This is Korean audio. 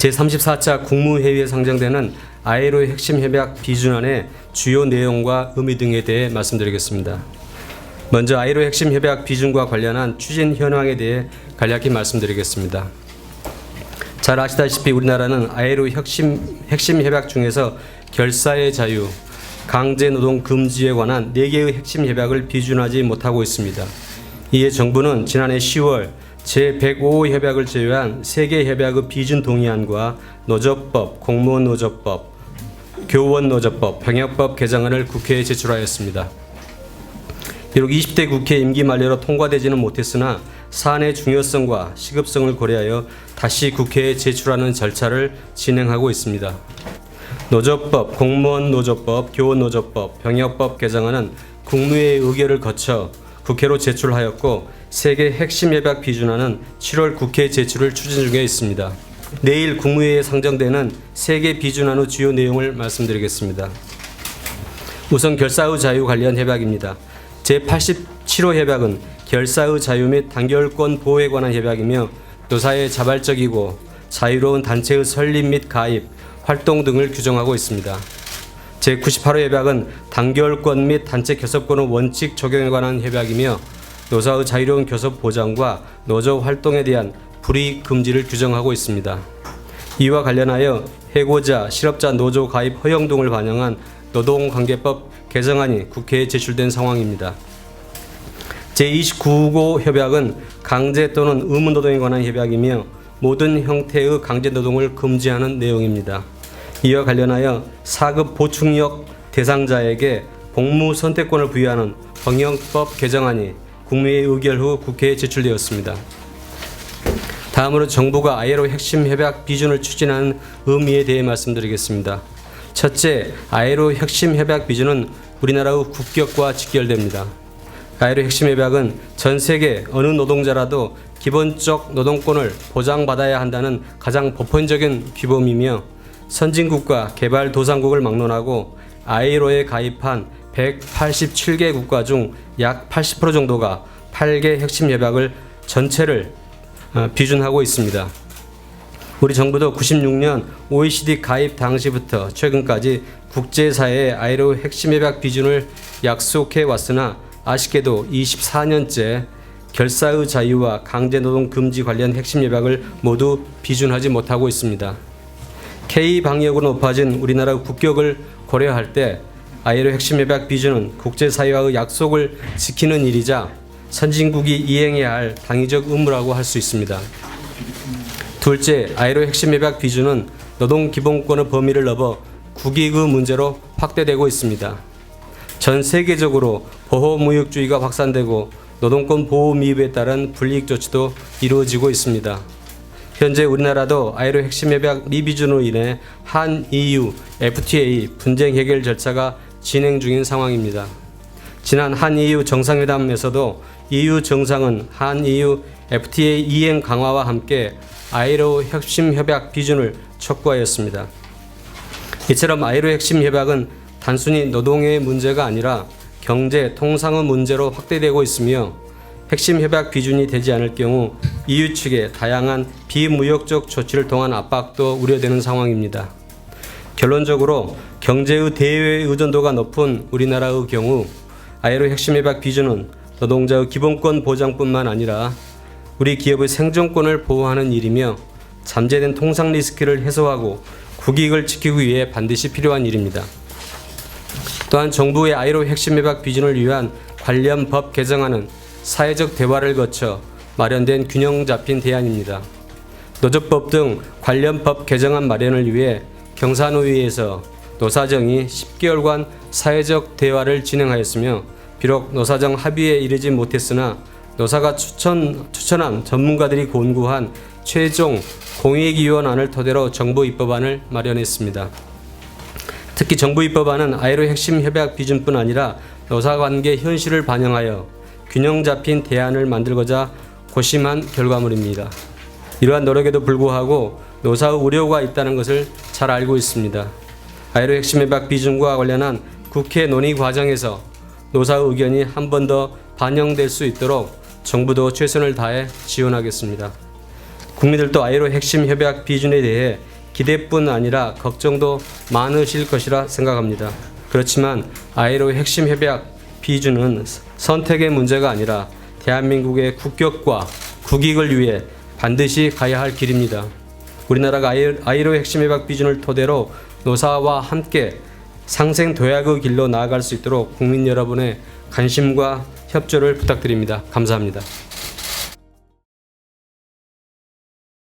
제34차 국무회의에 상정되는 아이로 핵심 협약 비준안의 주요 내용과 의미 등에 대해 말씀드리겠습니다. 먼저 아이로 핵심 협약 비준과 관련한 추진 현황에 대해 간략히 말씀드리겠습니다. 잘 아시다시피 우리나라는 아이로 핵심, 핵심 협약 중에서 결사의 자유, 강제 노동 금지에 관한 4개의 핵심 협약을 비준하지 못하고 있습니다. 이에 정부는 지난해 10월 제105호 협약을 제외한 3개 협약의 비준 동의안과 노조법, 공무원 노조법, 교원 노조법, 병역법 개정안을 국회에 제출하였습니다. 비록 20대 국회 임기 만료로 통과되지는 못했으나 사안의 중요성과 시급성을 고려하여 다시 국회에 제출하는 절차를 진행하고 있습니다. 노조법, 공무원 노조법, 교원 노조법, 병역법 개정안은 국무회의 의결을 거쳐 국회로 제출하였고 세계 핵심 협약 비준안은 7월 국회 제출을 추진 중에 있습니다. 내일 국무회의에 상정되는 세계 비준안의 주요 내용을 말씀드리겠습니다. 우선 결사의 자유 관련 협약입니다. 제87호 협약은 결사의 자유 및 단결권 보호에 관한 협약이며 노사의 자발적이고 자유로운 단체의 설립 및 가입, 활동 등을 규정하고 있습니다. 제98호 협약은 단결권 및 단체 교섭권의 원칙 적용에 관한 협약이며 노사의 자유로운 교섭 보장과 노조 활동에 대한 불이익 금지를 규정하고 있습니다. 이와 관련하여 해고자, 실업자 노조 가입 허용 등을 반영한 노동관계법 개정안이 국회에 제출된 상황입니다. 제29호 협약은 강제 또는 의무노동에 관한 협약이며 모든 형태의 강제노동을 금지하는 내용입니다. 이와 관련하여 4급 보충력 대상자에게 복무 선택권을 부여하는 병역법 개정안이 국무회의 의결 후 국회에 제출되었습니다. 다음으로 정부가 아이로 핵심 협약 비준을 추진하는 의미에 대해 말씀드리겠습니다. 첫째, 아이로 핵심 협약 비준은 우리나라의 국격과 직결됩니다. 아이로 핵심 협약은 전 세계 어느 노동자라도 기본적 노동권을 보장받아야 한다는 가장 보편적인 규범이며 선진국과 개발도상국을 막론하고 아이로에 가입한 187개 국가 중 약 80% 정도가 8개 핵심 협약을 전체를 어, 비준하고 있습니다. 우리 정부도 96년 OECD 가입 당시부터 최근까지 국제사회에 아이로 핵심 협약 비준을 약속해 왔으나 아쉽게도 24년째 결사의 자유와 강제노동 금지 관련 핵심 협약을 모두 비준하지 못하고 있습니다. K 방역으로 높아진 우리나라 국격을 고려할 때 아이로 핵심 협약 비준은 국제사회와의 약속을 지키는 일이자 선진국이 이행해야 할 당위적 의무라고 할 수 있습니다. 둘째, 아이로 핵심 협약 비준은 노동 기본권의 범위를 넘어 국익의 문제로 확대되고 있습니다. 전 세계적으로 보호무역주의가 확산되고 노동권 보호 미흡에 따른 불이익 조치도 이루어지고 있습니다. 현재 우리나라도 아이로 핵심 협약 미비준으로 인해 한 EU, FTA 분쟁 해결 절차가 진행 중인 상황입니다. 지난 한 EU 정상회담에서도 EU 정상은 한 EU FTA 이행 강화와 함께 아이로 핵심 협약 비준을 촉구하였습니다. 이처럼 아이로 핵심 협약은 단순히 노동의 문제가 아니라 경제, 통상의 문제로 확대되고 있으며 핵심 협약 비준이 되지 않을 경우 EU 측의 다양한 비무역적 조치를 통한 압박도 우려되는 상황입니다. 결론적으로 경제의 대외 의존도가 높은 우리나라의 경우 아이로 핵심 협약 비준은 노동자의 기본권 보장뿐만 아니라 우리 기업의 생존권을 보호하는 일이며 잠재된 통상 리스크를 해소하고 국익을 지키기 위해 반드시 필요한 일입니다. 또한 정부의 아이로 핵심 협약 비준을 위한 관련 법 개정안은 사회적 대화를 거쳐 마련된 균형 잡힌 대안입니다. 노조법 등 관련 법 개정안 마련을 위해 경산의회에서 노사정이 10개월간 사회적 대화를 진행하였으며 비록 노사정 합의에 이르지 못했으나 노사가 추천, 추천한 전문가들이 권고한 최종 공익위원안을 토대로 정부 입법안을 마련했습니다. 특히 정부 입법안은 아이로 핵심 협약 비준뿐 아니라 노사관계 현실을 반영하여 균형 잡힌 대안을 만들고자 고심한 결과물입니다. 이러한 노력에도 불구하고 노사의 우려가 있다는 것을 잘 알고 있습니다. 아이로 핵심 협약 비준과 관련한 국회 논의 과정에서 노사의 의견이 한 번 더 반영될 수 있도록 정부도 최선을 다해 지원하겠습니다. 국민들도 아이로 핵심 협약 비준에 대해 기대뿐 아니라 걱정도 많으실 것이라 생각합니다. 그렇지만 아이로 핵심 협약 비준은 선택의 문제가 아니라 대한민국의 국격과 국익을 위해 반드시 가야 할 길입니다. 우리나라가 아이- 아이로 핵심 협약 비준을 토대로 노사와 함께 상생 도약의 길로 나아갈 수 있도록 국민 여러분의 관심과 협조를 부탁드립니다. 감사합니다.